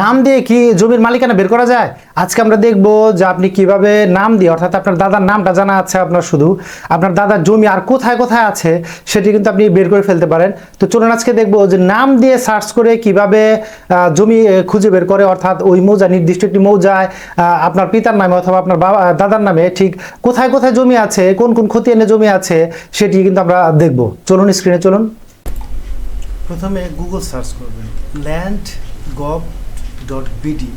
নাম দিয়ে কি জমির মালিকানা বের করা যায়? আজকে আমরা দেখব যে আপনি কীভাবে নাম দিয়ে, অর্থাৎ আপনার দাদার নামটা জানা আছে আপনার শুধু, আপনার দাদার জমি আর কোথায় কোথায় আছে সেটি কিন্তু আপনি বের করে ফেলতে পারেন। তো চলুন আজকে দেখব যে নাম দিয়ে সার্চ করে কীভাবে জমি খুঁজে বের করে, অর্থাৎ ওই মৌজা, নির্দিষ্ট একটি মৌজায় আপনার পিতার নামে অথবা আপনার বাবা দাদার নামে ঠিক কোথায় কোথায় জমি আছে, কোন কোন ক্ষতি এনে জমি আছে সেটি কিন্তু আমরা দেখব। চলুন স্ক্রিনে চলুন। প্রথমে গুগল সার্চ করবেন ল্যান্ড গভ ডট বিডি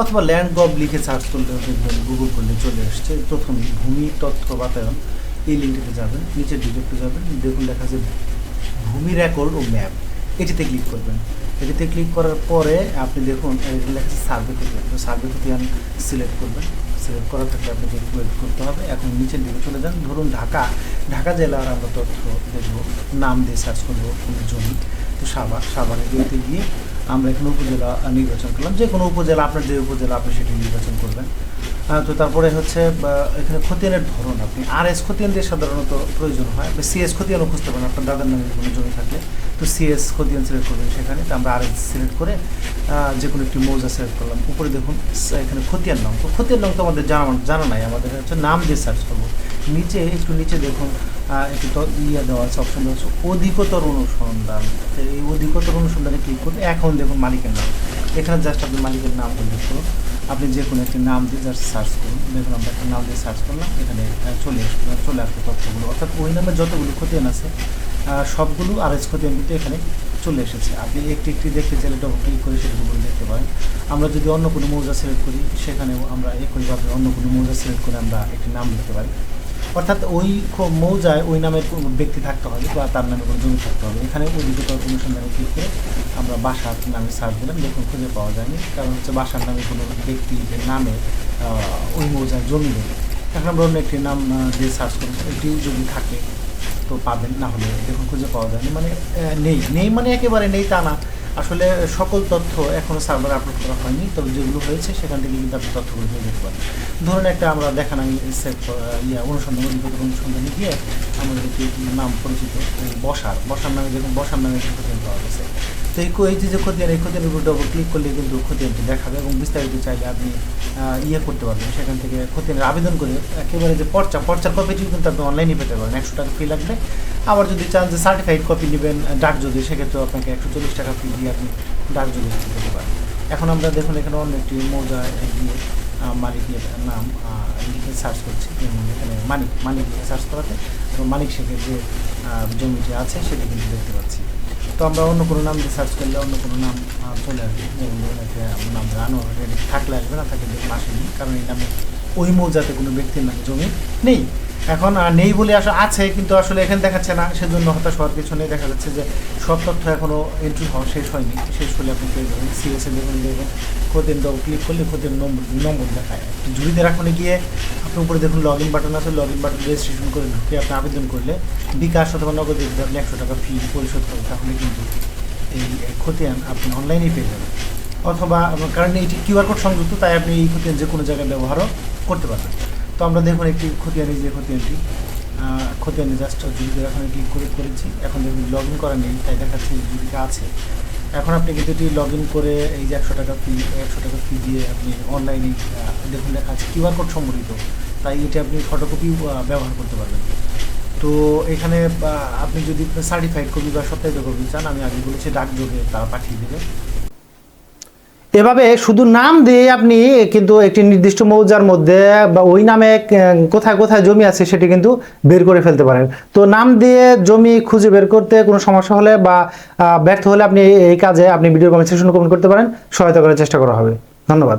অথবা ল্যান্ড গভ লিখে সার্চ করলে দেখবেন গুগল করলে চলে আসছে। প্রথমে ভূমি তথ্য বাতায়ন, এই লিঙ্কটিতে যাবেন, নিচের দিকে যাবেন, দেখুন লেখা আছে ভূমি রেকর্ড ও ম্যাপ এটিতে ক্লিক করবেন। এটিতে ক্লিক করার পরে আপনি দেখুন, এখানে লেখা আছে সার্ভে খতিয়ান তো সার্ভে খতিয়ান সিলেক্ট করবেন সিলেক্ট করা থাকলে আপনাকে ওয়েট করতে হবে। এখন নিচের দিকে চলে যান। ধরুন ঢাকা। ঢাকা জেলার আমরা তথ্য দেখব, নাম দিয়ে সার্চ করব জমি। সাভার সাভারের জমিতে গিয়ে আমরা এখানে উপজেলা নির্বাচন করলাম। যে কোনো উপজেলা, আপনার যে উপজেলা, আপনি সেটি নির্বাচন করবেন। তো তারপরে হচ্ছে এখানে খতিয়ানের ধরন আপনি। আর এস খতিয়ান দিয়ে সাধারণত প্রয়োজন হয়, বা সিএস খতিয়ানও খুঁজতে পারেন, আপনার দাদার নামে কোনো জমি থাকলে। তো সিএস খতিয়ান সিলেক্ট করবেন সেখানে, তো আমরা আর এস সিলেক্ট করে যে কোনো একটি মৌজা সিলেক্ট করলাম। উপরে দেখুন এখানে খতিয়ান নাম। তো খতিয়ান নাম তো আমাদের জানা জানা নাই, আমাদের হচ্ছে নাম দিয়ে সার্চ করব। নিচে, একটু নিচে দেখুন একটু ইয়ে অধিকতর অনুসন্ধান। এই অধিকতর অনুসন্ধানে ক্লিক করলে এখন দেখুন মালিকের নাম। এখানে জাস্ট আপনি মালিকের নাম উল্লেখ আপনি যে কোনো একটি নাম দিয়ে জাস্ট সার্চ করুন। দেখুন আমরা একটা নাম দিয়ে সার্চ করলাম। এখানে চলে আসবে চলে আসবে তথ্যগুলো। অর্থাৎ ওই নামে যতগুলো খতিয়ান আছে সবগুলো আর এস খতিয়ান কিন্তু এখানে চলে এসেছে। আপনি একটি একটি দেখতে চাইলে ডবল ক্লিক করে সেগুলো দেখতে পারেন। আমরা যদি অন্য কোনো মৌজা সিলেক্ট করি, সেখানেও আমরা একইভাবে অন্য কোনো মৌজা সিলেক্ট করে আমরা একটি নাম লিখতে পারি। অর্থাৎ ওই মৌজায় ওই নামের কোনো ব্যক্তি থাকতে হবে বা তার নামে কোনো জমি থাকতে হবে। এখানে অধিকতর অনুসন্ধানে ক্লিক করে আমরা বাসার নামে সার্চ দিলাম, দেখুন খুঁজে পাওয়া যায়নি। কারণ হচ্ছে বাসার নামে কোনো ব্যক্তির নামে ওই মৌজায় জমি নেই। এখন আমরা অন্য একটি নাম দিয়ে সার্চ করি এটি যদি থাকে, তো পাবেন। না হলে দেখুন খুঁজে পাওয়া যায়নি। মানে নেই। নেই মানে একেবারে নেই তা না। আসলে সকল তথ্য এখনও সার্ভারে আপলোড করা হয়নি তবে যেগুলো হয়েছে সেখান থেকে কিন্তু আপনি তথ্যগুলো নিয়ে যেতে পারেন। ধরুন একটা আমরা দেখান, আমি ইয়া অনুসন্ধান অভিজ্ঞতা অনুসন্ধানে গিয়ে আমাদের নাম পরিচিত বসার বসার নামে দেখুন, বসার নামে একটি পাওয়া গেছে। তো এই এই যে খতিয়ান এই খতিয়ানের উপর ডবল ক্লিক করলে কিন্তু খতিয়ানটি দেখাবে এবং বিস্তারিত চাইলে আপনি ইয়ে করতে পারবেন। সেখান থেকে খতিয়ানের আবেদন করে একেবারে যে পর্চা, পর্চার কপিটিও কিন্তু আপনি অনলাইনে পেতে পারেন। একশো টাকা ফি লাগবে। আবার যদি চান যে সার্টিফাইড কপি নেবেন ডাক যদি সেক্ষেত্রে আপনাকে একশো চল্লিশ টাকা ফি দিয়ে আপনি ডাক যদি পেতে পারেন এখন আমরা দেখুন এখানে অন্য একটি মৌজায় গিয়ে মালিকের নাম লিখে সার্চ করছি। এবং এখানে মানিক মানিক লিখে সার্চ করাতে। এবং মানিক শেখের যে জমিটি আছে, সেটি কিন্তু দেখতে পাচ্ছি। তো আমরা অন্য কোনো নাম দিয়ে সার্চ করলে অন্য কোনো নাম চলে আসবে। যেমন নাম জানো থাকলে আসবে না, থাকলে আসেনি কারণ এই নামে ওই মৌজাতে কোনো ব্যক্তির নামে জমি নেই। এখন নেই বলে আসলে আছে, কিন্তু আসলে এখানে দেখাচ্ছে না। সেজন্য হতাশ হওয়ার কিছু নেই দেখা যাচ্ছে যে সব তথ্য এখনও এন্ট্রি হওয়া শেষ হয়নি। শেষ হলে আপনি পেয়ে যাবেন সিএসএ দেখুন দেখবেন খোদের ডবল ক্লিক করলে খোদের নম্বর নম্বর দেখায়। ঝুড়িতে রাখনে গিয়ে আপনি উপরে দেখুন লগ ইন বাটন আছে লগ ইন বাটন রেজিস্ট্রেশন করে ঢুকে আপনি আবেদন করলে বিকাশ অথবা নগদে যদি আপনি একশো টাকা ফি পরিশোধ করেন, তাহলে কিন্তু এই খতিয়ান আপনি অনলাইনেই পেয়ে যাবেন। অথবা কারণ এটি কিউআর কোড সংযুক্ত, তাই আপনি এই খতিয়ান যে কোনো জায়গায় ব্যবহারও করতে পারবেন। তো আমরা দেখুন একটি খতিয়ানি যে খতিয়ানটি খতিয়ানি জাস্ট যদি এখন ক্লিক করে করেছি। এখন দেখুন লগ ইন করা নেই, তাই দেখাচ্ছে জীবিকা আছে। এখন আপনি কিন্তু এটি লগ ইন করে এই যে একশো টাকা ফি একশো টাকা ফি দিয়ে আপনি অনলাইনে দেখুন লেখা আছে কিউআর কোড সম্বলিত। তাই এটি আপনি ফটোকপি ব্যবহার করতে পারবেন। তো এখানে আপনি যদি সার্টিফাইড কপি বা সত্যায়িত কপি চান, আমি আগে বলেছি ডাকযোগে তারা পাঠিয়ে দেবে। এভাবে শুধু নাম দিয়ে আপনি কিন্তু একটি নির্দিষ্ট মৌজার মধ্যে বা ওই নামে কোথায় কোথায় জমি আছে সেটি কিন্তু বের করে ফেলতে পারেন। তো নাম দিয়ে জমি খুঁজে বের করতে কোনো সমস্যা হলে বা ব্যর্থ হলে আপনি এই- কাজে আপনি ভিডিও কমেন্ট সেশন কমেন্ট করতে পারেন। সহায়তা করার চেষ্টা করা হবে। ধন্যবাদ।